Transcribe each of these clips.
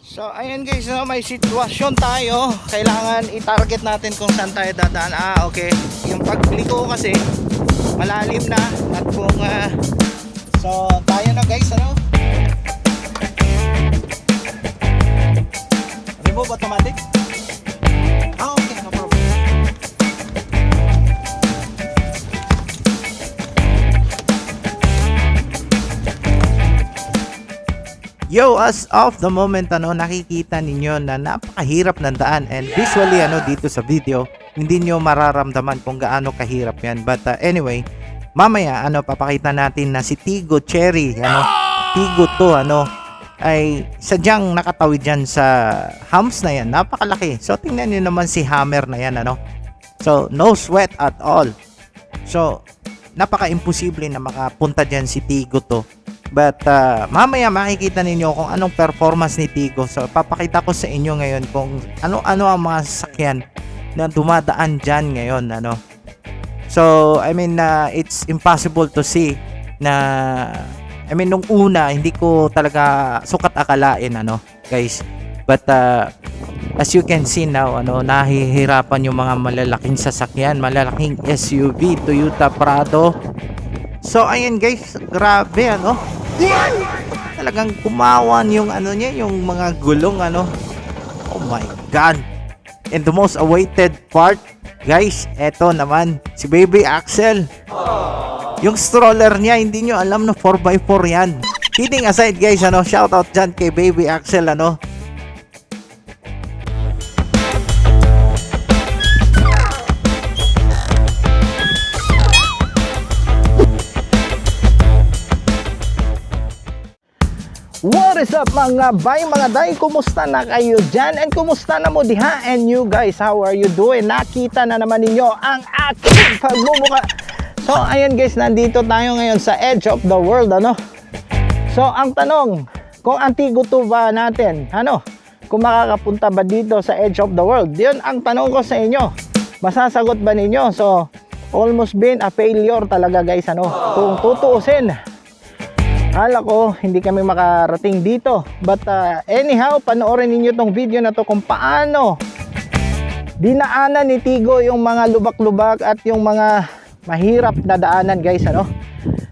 So ayan guys, no, may sitwasyon tayo. Kailangan i-target natin kung saan tayo dadaan. Ah, okay. Yung pagliko kasi malalim na at kung ah, So tayo na guys, ano? Remove automatic? Yo, as of the moment ano, nakikita ninyo na napakahirap ng daan and visually ano dito sa video, hindi nyo mararamdaman kung gaano kahirap yan. But uh, anyway, mamaya ano papakita natin na si Tigo Cherry, ano, Tigo to ano, ay sadyang nakatawid dyan sa humps na yan. Napakalaki. So tingnan nyo naman si Hammer na yan ano. So no sweat at all. So napaka-imposible na makapunta dyan si Tigo to. But uh, mamaya makikita ninyo kung anong performance ni Tigo. So papakita ko sa inyo ngayon kung ano-ano ang mga sasakyan na dumadaan dyan ngayon. Ano. So I mean uh, it's impossible to see na I mean nung una hindi ko talaga sukat akalain ano guys. But uh, as you can see now ano nahihirapan yung mga malalaking sasakyan, malalaking SUV, Toyota Prado. So ayan guys, grabe ano. Talagang kumawan yung ano niya, yung mga gulong ano. Oh my god. And the most awaited part, guys, eto naman si Baby Axel. Yung stroller niya, hindi nyo alam na 4x4 yan. Kidding aside guys, ano, shout out dyan kay Baby Axel, ano. Up mga bay, mga day? Kumusta na kayo dyan? And kumusta na mo diha? And you guys, how are you doing? Nakita na naman ninyo ang aking pagmumuka. So, ayan guys, nandito tayo ngayon sa edge of the world, ano? So, ang tanong, kung antigo to ba natin, ano? Kung makakapunta ba dito sa edge of the world? Yun ang tanong ko sa inyo. Masasagot ba ninyo? So, almost been a failure talaga guys, ano? Kung tutuusin, Akala ko hindi kami makarating dito. But uh, anyhow, panoorin ninyo tong video na to kung paano dinaanan ni Tigo yung mga lubak-lubak at yung mga mahirap na daanan guys ano.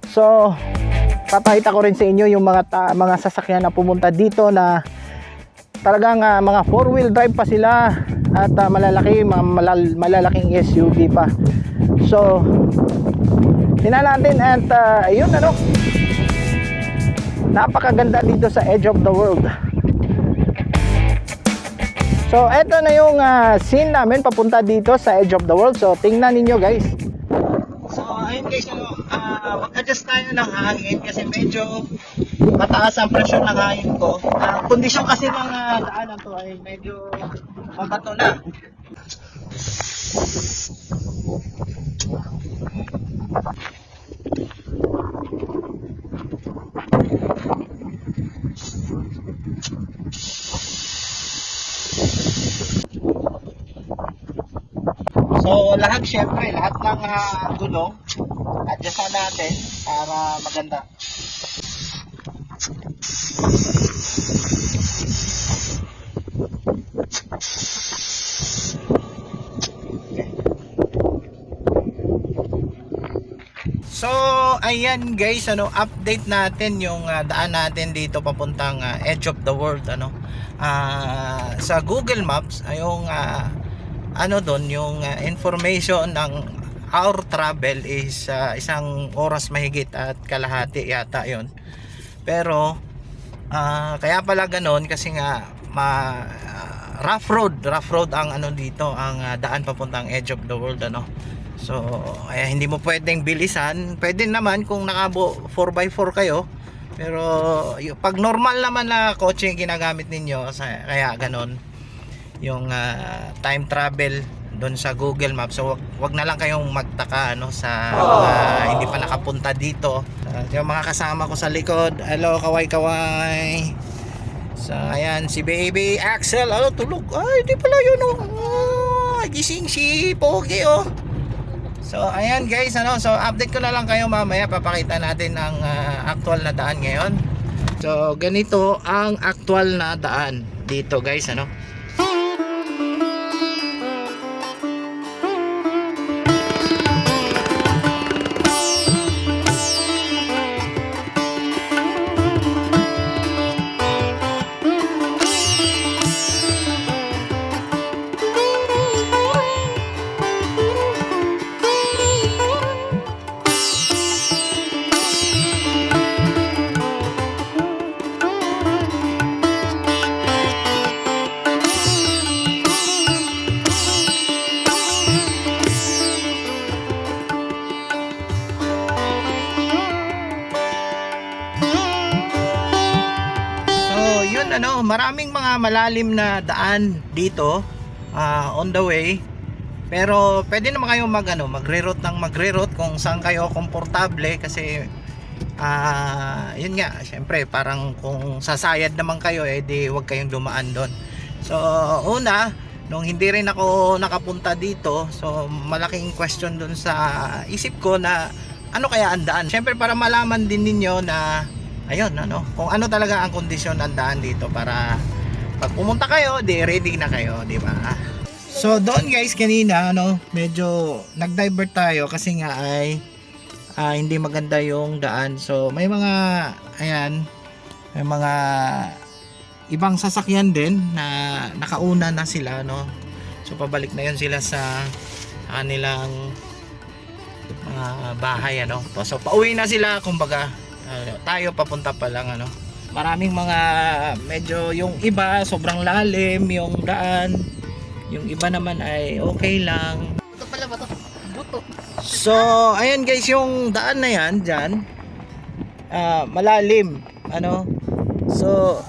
So papakita ko rin sa inyo yung mga ta- mga sasakyan na pumunta dito na talagang uh, mga four wheel drive pa sila at uh, malalaki mga malal- malalaking SUV pa. So tingnan natin at uh, yun ano napakaganda dito sa edge of the world. So eto na yung uh, scene namin papunta dito sa edge of the world. So tingnan ninyo guys. So ayun guys ano, uh, mag-adjust tayo ng hangin kasi medyo mataas ang presyon ng hangin ko. Ang kondisyon kasi ng uh, daanan to ay medyo mabato na. So lahat syempre, lahat ng uh, gulong adjustan natin para maganda. So, ayan guys, ano, update natin yung ah, daan natin dito papuntang ah, edge of the world, ano. Ah, sa Google Maps, ay yung ah, ano doon, yung ah, information ng our travel is ah, isang oras mahigit at kalahati yata yon. Pero ah, kaya pala ganoon kasi nga ma ah, rough road, rough road ang ano dito, ang ah, daan papuntang edge of the world, ano. So, kaya hindi mo pwedeng bilisan. Pwede naman kung nakabo 4x4 kayo. Pero y- pag normal naman na kotse yung ginagamit ninyo, kaya ganon. Yung ah, time travel doon sa Google Maps. So wag, wag na lang kayong magtaka ano sa mga hindi pa nakapunta dito. Ah, yung mga kasama ko sa likod. Hello, kaway kaway. So ayan si Baby Axel. Ano tulog? Ay, di pala yun oh. Ah, gising si Pogi oh. So ayan guys, ano, so update ko na lang kayo mamaya papakita natin ang ah, actual na daan ngayon. So ganito ang actual na daan. dito guys ano mga malalim na daan dito ah, on the way. Pero pwede naman kayo mag ano, magre-route ng magre-route kung saan kayo komportable kasi ah, yun nga, syempre parang kung sasayad naman kayo eh di wag kayong dumaan doon. So, una, nung hindi rin ako nakapunta dito, so malaking question doon sa isip ko na ano kaya ang daan. Syempre para malaman din ninyo na ayun ano kung ano talaga ang kondisyon ng daan dito para pag pumunta kayo di ready na kayo di ba? So doon guys kanina ano medyo nag-divert tayo kasi nga ay ah, hindi maganda yung daan. So may mga ayan may mga ibang sasakyan din na nakauna na sila no? So pabalik na yun sila sa kanilang mga bahay ano? So pauwi na sila kumbaga ano, tayo papunta pa lang ano maraming mga medyo yung iba sobrang lalim yung daan yung iba naman ay okay lang Ito pala ba to? Buto. so ayan guys yung daan na yan dyan ah, malalim ano so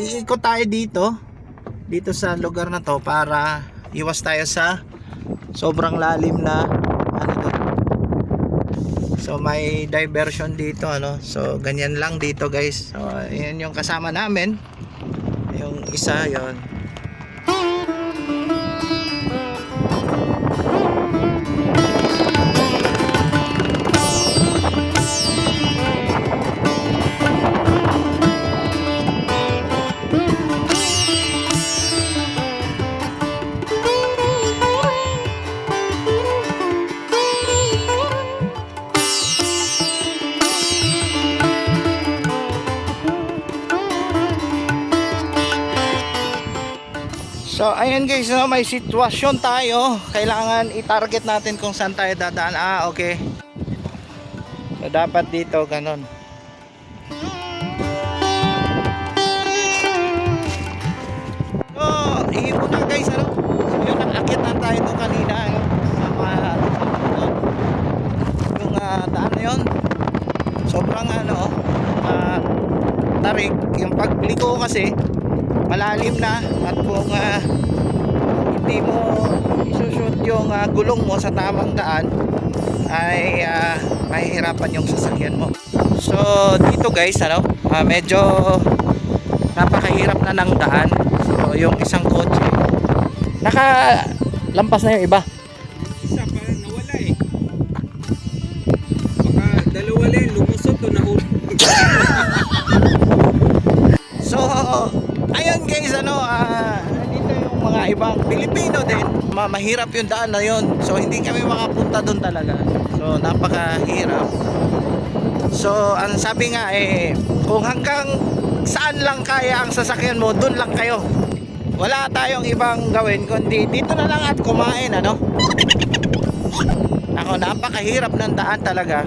iikot tayo dito dito sa lugar na to para iwas tayo sa sobrang lalim na So may diversion dito ano. So ganyan lang dito guys. So ayan yung kasama namin. Yung isa yon. Guys, no, may sitwasyon tayo. Kailangan i-target natin kung saan tayo dadaan. Ah, okay. So dapat dito ganon. So, iipon na guys, ano? So yun, nakakit na tayo doon kanina, ano? Sa mga doon. Yung ah, daan na yun. Sobrang ano, ah, tarik. Yung pagliko kasi, malalim na at kung ah, hindi mo isushoot yung ah, gulong mo sa tamang daan ay ah, mahihirapan yung sasakyan mo so dito guys ano ah, medyo napakahirap na ng daan so yung isang kotse naka lampas na yung iba Isa pa nawala eh. Baka dalawa lang lumusot o nahulog. So, ayun guys, ano, ah, dito yung mga ibang Pilipino din. Ma mahirap yung daan na yun. So, hindi kami makapunta doon talaga. So, napakahirap. So, ang sabi nga eh, kung hanggang saan lang kaya ang sasakyan mo, doon lang kayo. Wala tayong ibang gawin, kundi dito na lang at kumain, ano? Ako, napakahirap ng daan talaga.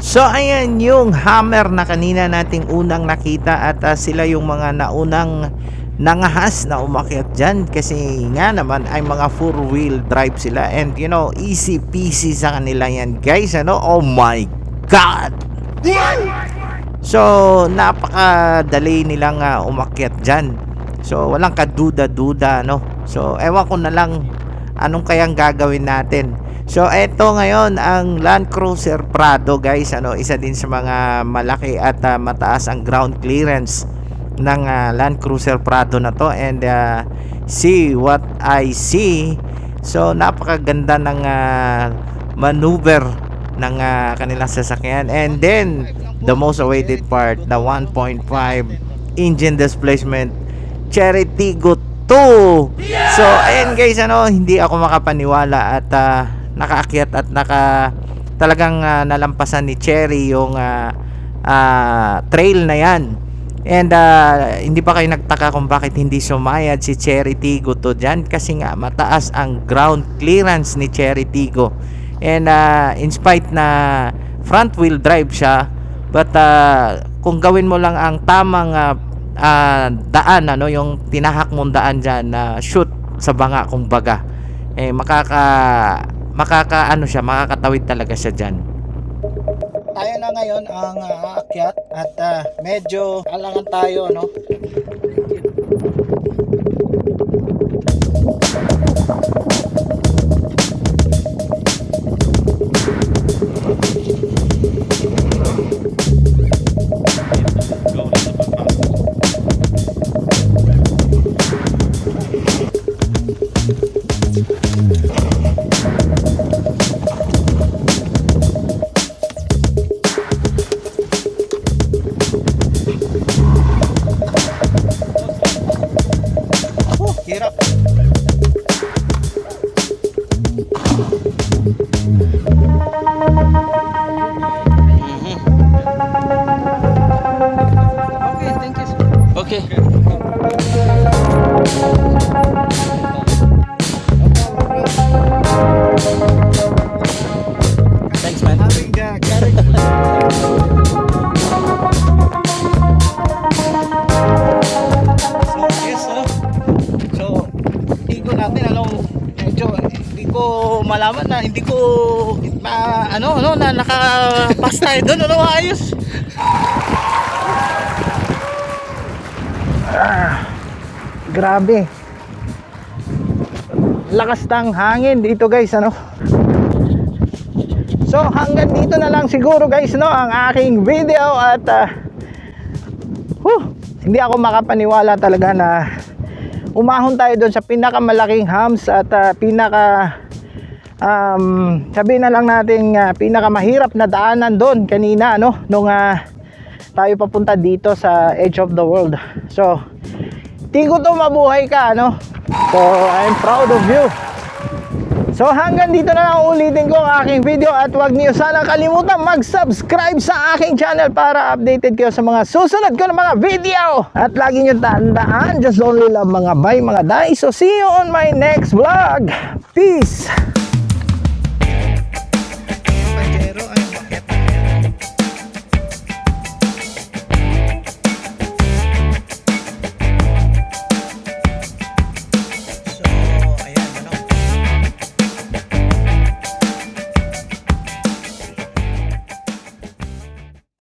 So ayan yung hammer na kanina nating unang nakita at ah, sila yung mga naunang nangahas na umakyat dyan kasi nga naman ay mga four wheel drive sila. And you know easy peasy sa kanila yan guys ano? Oh my god! So napakadali nilang ah, umakyat dyan. So walang kaduda-duda no so ewan ko na lang anong kayang gagawin natin. So eto ngayon ang Land Cruiser Prado guys ano? Isa din sa mga malaki at ah, mataas ang ground clearance ng ah, Land Cruiser Prado na to and ah, see what I see so napakaganda ng ah, maneuver ng ah, kanilang sasakyan and then the most awaited part the 1.5 engine displacement Cherry Tigo 2. So, ayan guys, ano, hindi ako makapaniwala at ah, nakaakyat at naka talagang ah, nalampasan ni Cherry yung ah, ah, trail na yan. And ah, hindi pa kayo nagtaka kung bakit hindi sumayad si Cherry Tigo to dyan kasi nga mataas ang ground clearance ni Cherry Tigo. And ah, in spite na front wheel drive siya, but ah, kung gawin mo lang ang tamang ah, ah, daan ano yung tinahak mong daan diyan na shoot sa banga kumbaga eh makaka makaka ano siya makakatawid talaga siya diyan tayo na ngayon ang aakyat at ah, medyo alangan tayo no nakapas tayo doon, ano, ayos. Ah, grabe. Lakas ng hangin dito guys, ano. So hanggang dito na lang siguro guys no ang aking video at ah, whew, hindi ako makapaniwala talaga na umahon tayo doon sa pinakamalaking hams at ah, pinaka um, sabihin na lang natin uh, pinakamahirap na daanan doon kanina ano nung ah, tayo papunta dito sa edge of the world. So tigo to mabuhay ka ano. So I'm proud of you. So hanggang dito na lang ulitin ko ang aking video at huwag niyo sana kalimutan mag-subscribe sa aking channel para updated kayo sa mga susunod ko na mga video. At lagi niyo tandaan, just only love mga bay, mga day. So see you on my next vlog. Peace!